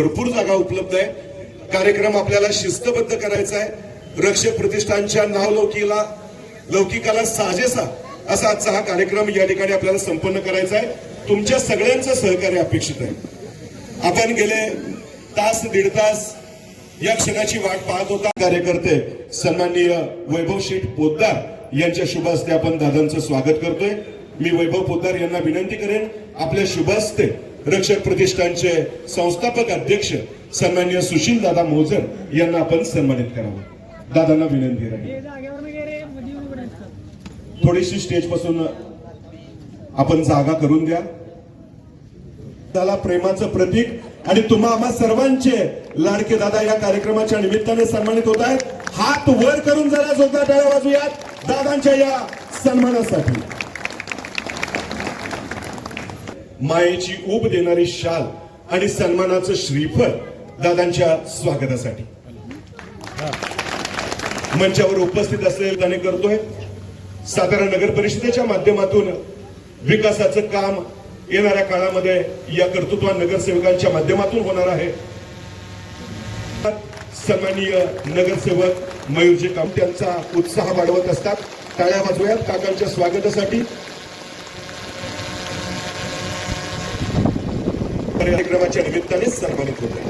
भरपूर जागा उपलब्ध आहे. कार्यक्रम आपल्याला शिस्तबद्ध करायचा आहे. रक्षक प्रतिष्ठानच्या नावलौकीला लौकिकाला साजेसा असा आजचा हा कार्यक्रम या ठिकाणी आपल्याला संपन्न करायचा आहे. तुमच्या सगळ्यांचं सहकार्य अपेक्षित आहे. आपण गेले तास दीड तास या क्षणाची वाट पाहत होता. कार्यकर्ते सन्माननीय वैभव शेठ पोद्दार यांच्या शुभ हस्ते आपण दादांचं स्वागत करतोय. मी वैभव पोद्दार यांना विनंती करेन आपल्या शुभ हस्ते रक्षक प्रतिष्ठानचे संस्थापक अध्यक्ष सन्मान्य सुशील दादा मोजर यांना आपण सन्मानित करावं. दादांना विनंती राहील थोडीशी स्टेजपासून आपण जागा करून द्या. त्याला प्रेमाचं प्रतीक आणि तुम्हा आम्हा सर्वांचे लाडके दादा या कार्यक्रमाच्या निमित्ताने सन्मानित होत आहेत. हात वर करून जरा जोरदार टाळ्या वाजूयात. दादांच्या या सन्मानासाठी. मायेची ऊब देणारी शाल आणि सन्मानाचं श्रीफळ दादांच्या स्वागतासाठी. मंचावर उपस्थित असलेले दाने करतोय. सातारा नगर परिषदेच्या माध्यमातून विकासाचं काम येणाऱ्या काळामध्ये या कर्तृत्व नगरसेवकांच्या माध्यमातून होणार आहे. सन्माननीय नगरसेवक मयूरजी काम त्यांचा उत्साह वाढवत असतात. टाळ्या वाजवूयात. काकांच्या स्वागतासाठी कार्यक्रमाच्या निमित्ताने सन्मानित होते.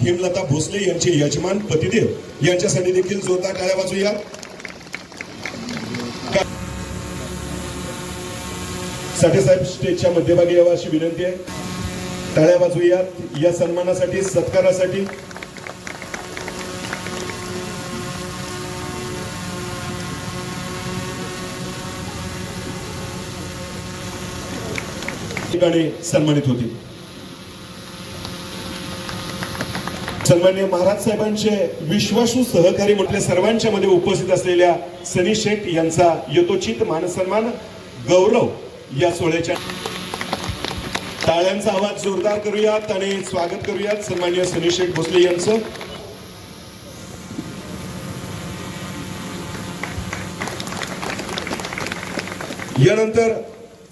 हेमलता भोसले यांचे यजमान पतिदेव यांच्यासाठी देखील जोरदार टाळ्या वाजूया. साठे साहेब स्टेजच्या मध्यभागी यावा अशी विनंती आहे. टाळ्या वाजवूयात या सन्मानासाठी सत्कारासाठी ठिकाणी सन्मानित होतील सन्मान्य महाराज साहेबांचे विश्वासू सहकारी म्हटले सर्वांच्या मध्ये उपस्थित असलेल्या सनी शेठ यांचा यथोचित मानसन्मान गौरव या सोहळ्याच्या टाळ्यांचा आवाज जोरदार करूयात आणि स्वागत करूयात सन्मान्य सनी शेठ भोसले यांचं. यानंतर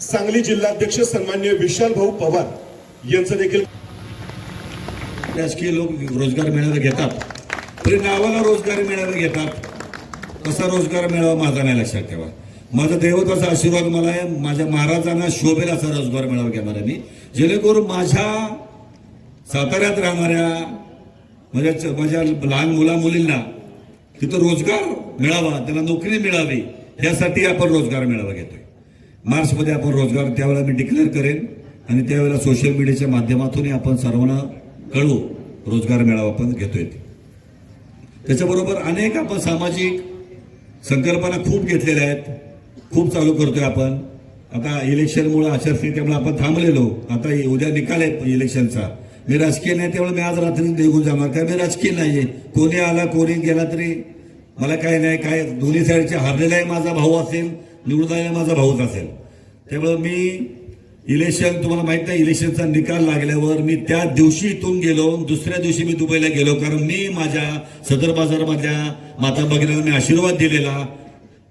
सांगली जिल्हाध्यक्ष सन्मान्य विशाल भाऊ पवार यांचं देखील राजकीय लोक रोजगार मिळायला घेतात. तरी नावाला रोजगार मिळायला घेतात. कसा रोजगार मिळावा माझा नाही लक्षात ठेवा. माझा देवताचा आशीर्वाद मला आहे. माझ्या महाराजांना शोभेल असा रोजगार मिळावा घेणार मला मी. जेणेकरून माझ्या साताऱ्यात राहणाऱ्या माझ्या माझ्या लहान मुला मुलींना तिथं रोजगार मिळावा त्यांना नोकरी मिळावी यासाठी आपण रोजगार मिळावा घेतोय. मार्चमध्ये आपण रोजगार त्यावेळेला मी डिक्लेअर करेन आणि त्यावेळेला सोशल मीडियाच्या माध्यमातूनही आपण सर्वांना कळू रोजगार मेळावा आपण घेतोय. त्याच्याबरोबर अनेक आपण सामाजिक संकल्पना खूप घेतलेल्या आहेत. खूप चालू करतोय आपण. आता इलेक्शनमुळे आचारसंहितेमुळे आपण थांबलेलो. आता उद्या निकाल आहे इलेक्शनचा. मी राजकीय नाही त्यामुळे मी आज रात्री निघून जाणार. काय मी राजकीय नाही आहे कोणी आला कोणी गेला तरी मला काय नाही काय दोन्ही साईडचे हरलेलाही माझा भाऊ असेल निवडून माझा भाऊच असेल. त्यामुळं मी इलेक्शन तुम्हाला माहीत नाही इलेक्शनचा निकाल लागल्यावर मी त्या दिवशी इथून गेलो दुसऱ्या दिवशी मी दुबईला गेलो कारण मी माझ्या सदर बाजारमधल्या माता भगिनीला मी आशीर्वाद दिलेला.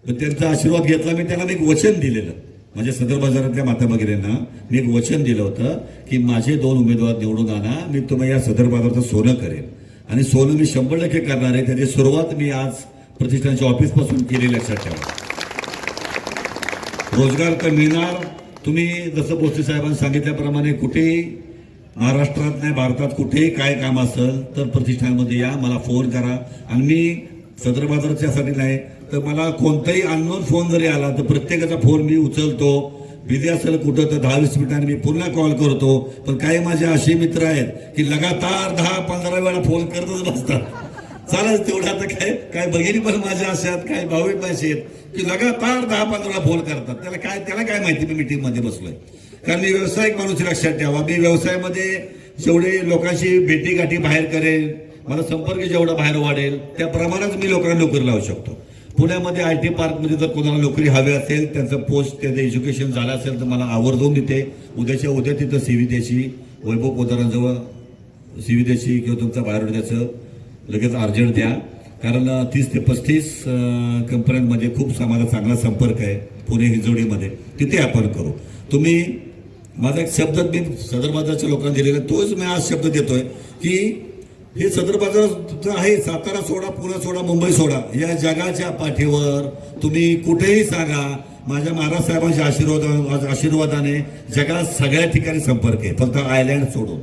त्यांचा आशीर्वाद घेतला मी त्यांना मी एक वचन दिलेलं. माझ्या सदर बाजारातल्या माता भगिनींना मी एक वचन दिलं होतं की माझे दोन उमेदवार निवडून आणा मी तुम्ही या सदर बाजाराचं सोनं करेन. आणि सोनं मी शंभर टक्के करणार आहे त्याची सुरुवात मी आज प्रतिष्ठानच्या ऑफिसपासून केली लक्षात ठेवा रोजगार तर मिळणार. तुम्ही जसं भोसले साहेबांनी सांगितल्याप्रमाणे कुठेही महाराष्ट्रात नाही भारतात कुठेही काय काम असेल तर प्रतिष्ठानमध्ये या. मला फोन करा. आणि मी सदर बाजारच्यासाठी नाही तर मला कोणताही अननोन फोन जरी आला तर प्रत्येकाचा फोन मी उचलतो. बिझी असेल कुठं तर दहा वीस मिनिटांनी मी पुन्हा कॉल करतो. पण काही माझे असे मित्र आहेत की लगातार दहा पंधरा वेळा फोन करतच बसतात. चालेल तेवढं आता काय काय बहिणी पण माझ्या असतात काय भाऊ पैसे आहेत की लगातार दहा पंधरा फोन करतात. त्याला काय त्याला काय माहिती मी मीटिंगमध्ये बसलोय. कारण मी व्यावसायिक माणूस लक्षात ठेवा. मी व्यवसायामध्ये जेवढे लोकांशी भेटी गाठी बाहेर करेल मला संपर्क जेवढा बाहेर वाढेल त्या प्रमाणात मी लोकांना नोकरी लावू शकतो. पुण्यामध्ये आय टी पार्कमध्ये जर कोणाला नोकरी हवी असेल त्यांचं पोस्ट त्याचं एज्युकेशन झालं असेल तर मला आवर्जून देते उद्याच्या उद्या तिथं सीव्ही द्यायची वैभव पोदारांजवळ सीव्ही द्यायची किंवा तुमचा बायोडेटाचं लगेच अर्जंट द्या. कारण तीस ते पस्तीस कंपन्यांमध्ये खूप माझा चांगला संपर्क आहे पुणे हिंजोडीमध्ये. तिथे आपण करू. तुम्ही माझा एक शब्द मी सदर बाजारच्या लोकांना दिलेला आहे. तोच मी आज शब्द देतोय की हे सदर बाजार आहे सातारा सोडा पुणे सोडा मुंबई सोडा या जगाच्या पाठीवर तुम्ही कुठेही सांगा माझ्या महाराज साहेबांच्या आशीर्वाद आशीर्वादाने जगात सगळ्या ठिकाणी संपर्क आहे फक्त आयलँड सोडून.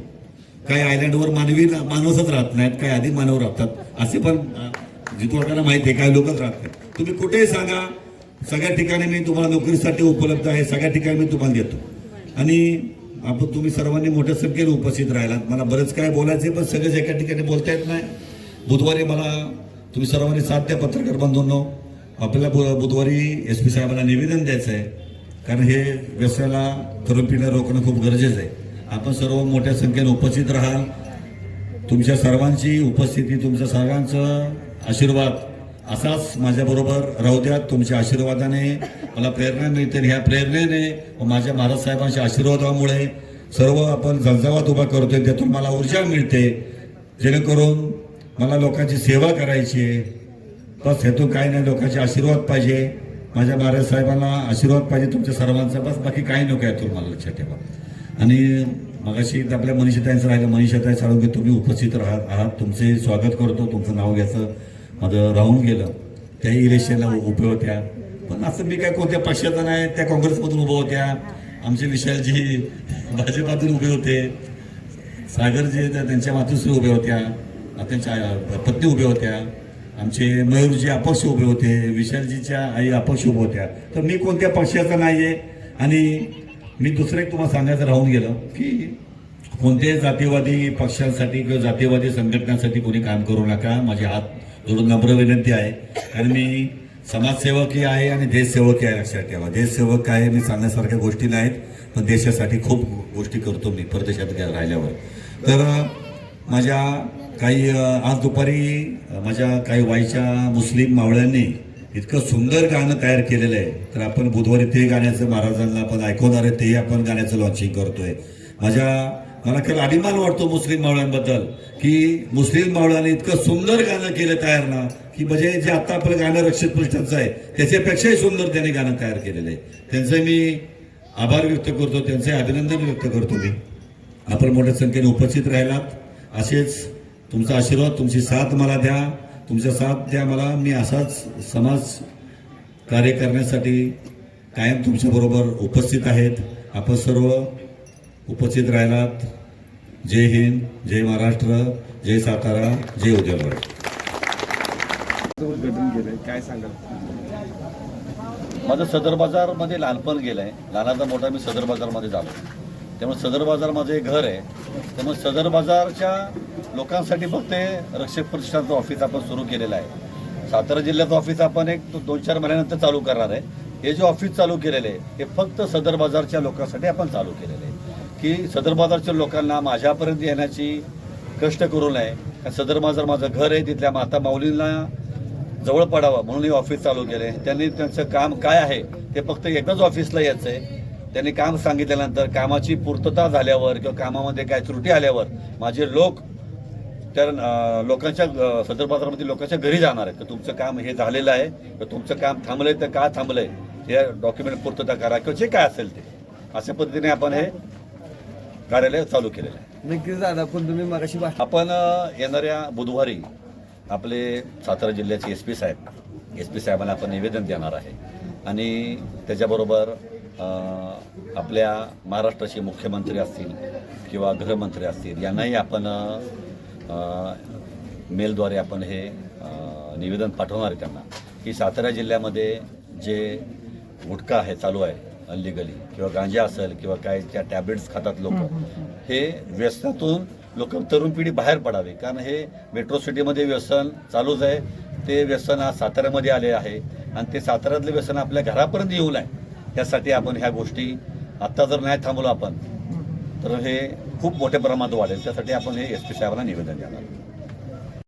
काही आयलँडवर मानवी माणूसच राहत नाहीत काही अधिक मानव राहतात. असे पण जितवाकांना माहिती आहे काही लोकच राहत नाहीत. तुम्ही कुठेही सांगा सगळ्या ठिकाणी मी तुम्हाला नोकरीसाठी उपलब्ध आहे सगळ्या ठिकाणी मी तुम्हाला देतो. आणि आपण तुम्ही सर्वांनी मोठ्या संख्येने उपस्थित राहिलात. मला बरंच काय बोलायचे पण सगळेच एका ठिकाणी बोलता येत नाही. बुधवारी मला तुम्ही सर्वांनी साथ द्या पत्रकार बांधून आपल्याला बु- बुधवारी एस पी साहेबांना निवेदन द्यायचं आहे. कारण हे व्यवसायाला तरुण पिणं रोखणं खूप गरजेचं आहे. आपण सर्व मोठ्या संख्येने उपस्थित राहाल. तुमच्या सर्वांची उपस्थिती तुमच्या सर्वांचं आशीर्वाद असाच माझ्याबरोबर राहू द्या. तुमच्या आशीर्वादाने मला प्रेरणा मिळते. आणि ह्या प्रेरणेने व माझ्या महाराज साहेबांच्या आशीर्वादामुळे सर्व आपण झंझावात उभा करतोय. त्यातून मला ऊर्जा मिळते. जेणेकरून मला लोकांची सेवा करायची आहे. बस हेतू काही नाही. लोकांचे आशीर्वाद पाहिजे. माझ्या महाराज साहेबांना आशीर्वाद पाहिजे. तुमच्या सर्वांचा बस. बाकी काही नको आहे तुम्हाला लक्षात ठेवा. आणि मगाशी आपल्या मनीषाताईंचं राहिलं. मनीषाताई साळुंके तुम्ही उपस्थित राहत आहात. तुमचे स्वागत करतो. तुमचं नाव घ्यायचं. माझं राहून गेलं. त्याही इलेक्शनला उभे होत्या. पण असं मी काय कोणत्या पक्षाचा नाही त्या काँग्रेसमधून उभं होत्या. आमचे विशालजी भाजपातून उभे होते. सागरजी त्यांच्या मातुश्री उभ्या होत्या. त्यांच्या पत्नी उभ्या होत्या. आमचे मयूरजी अपक्ष उभे होते. विशालजीच्या आई अपक्ष उभ्या होत्या. तर मी कोणत्या पक्षाचा नाही आहे आणि मी दुसरं एक तुम्हाला सांगायचं राहून गेलं की कोणत्याही जातीवादी पक्षांसाठी किंवा जातीवादी संघटनांसाठी कोणी काम करू नका. माझे हात जोडून नम्र विनंती आहे. कारण मी समाजसेवकही आहे आणि देशसेवकही आहे लक्षात ठेवा. देशसेवक आहे मी सांगण्यासारख्या गोष्टी नाहीत पण देशासाठी खूप गोष्टी करतो मी परदेशात राहिल्यावर. तर माझ्या काही आज दुपारी माझ्या काही वाईच्या मुस्लिम मावळ्यांनी इतकं सुंदर गाणं तयार केलेलं आहे. तर आपण बुधवारी ते गाण्याचं महाराजांना आपण ऐकवणार आहे तेही आपण गाण्याचं लॉन्चिंग करतोय. माझ्या मला खरं अभिमान वाटतो मुस्लिम मावळ्यांबद्दल की मुस्लिम मावळ्यांनी इतकं सुंदर गाणं केलं तयार ना की म्हणजे जे आता आपलं गाणं रक्षित पृष्ठांचं आहे त्याच्यापेक्षाही सुंदर त्यांनी गाणं तयार केलेलं आहे. त्यांचं मी आभार व्यक्त करतो त्यांचे अभिनंदन व्यक्त करतो मी. आपण मोठ्या संख्येने उपस्थित राहिलात. असेच तुमचा आशीर्वाद तुमची साथ मला द्या. तुमचा साथ द्या मला. मी असाच समाज कार्य करण्यासाठी कायम तुमच्याबरोबर उपस्थित आहेत. आपण सर्व उपस्थित राहिलात. जय हिंद जय महाराष्ट्र जय सातारा जय उद्घाटन केलंय. काय सांगाल? माझं सदर बाजारमध्ये लहानपण गेलं आहे लहानाचा मोठा मी सदर बाजारमध्ये झालो. त्यामुळे सदर बाजार माझं एक घर आहे. त्यामुळे सदर बाजारच्या लोकांसाठी फक्त रक्षक प्रतिष्ठानचं ऑफिस आपण सुरू केलेलं आहे. सातारा जिल्ह्याचं ऑफिस आपण एक दोन चार महिन्यानंतर चालू करणार आहे. हे जे ऑफिस चालू केलेले आहे हे फक्त सदर बाजारच्या लोकांसाठी आपण चालू केलेलं आहे. की सदर बाजारच्या लोकांना माझ्यापर्यंत येण्याची कष्ट करू नये. कारण सदर बाजार माझं घर आहे तिथल्या माता माऊलींना जवळ पडावं म्हणून हे ऑफिस चालू केले त्यांनी त्यांचं काम काय आहे ते फक्त एकदाच ऑफिसला यायचं आहे त्यांनी काम सांगितल्यानंतर कामाची पूर्तता झाल्यावर किंवा कामामध्ये काय त्रुटी आल्यावर माझे लोक त्या लोकांच्या सदर बाजारामध्ये लोकांच्या घरी जाणार आहेत. तर तुमचं काम हे झालेलं आहे. तर तुमचं काम थांबलंय तर का थांबलंय? हे डॉक्युमेंट पूर्तता करा किंवा जे काय असेल ते. अशा पद्धतीने आपण हे कार्यालय चालू केलेलं आहे. नक्कीच दादा पण तुम्ही मगाशी आपण येणाऱ्या बुधवारी आपले सातारा जिल्ह्याचे S P saheb S P साहेबांना आपण निवेदन देणार आहे. आणि त्याच्याबरोबर आपल्या महाराष्ट्राचे मुख्यमंत्री असतील किंवा गृहमंत्री असतील यांनाही आपण मेलद्वारे आपण हे निवेदन पाठवणार आहे त्यांना. की सातारा जिल्ह्यामध्ये जे गुटखा आहे चालू आहे अल्लीगली किंवा गांजा असेल किंवा काय त्या टॅबलेट्स खातात लोक हे व्यसनातून लोक तरुण पिढी बाहेर पडावी. कारण हे मेट्रो सिटीमध्ये व्यसन चालूच आहे. ते व्यसन आज साताऱ्यामध्ये आले आहे. आणि ते साताऱ्यातलं व्यसन आपल्या घरापर्यंत येऊ नये. यासाठी आपण ह्या गोष्टी आत्ता जर नाही थांबलो आपण तर हे खूप मोठ्या प्रमाणात वाढेल. त्यासाठी आपण हे एस पी साहेबांना निवेदन देणार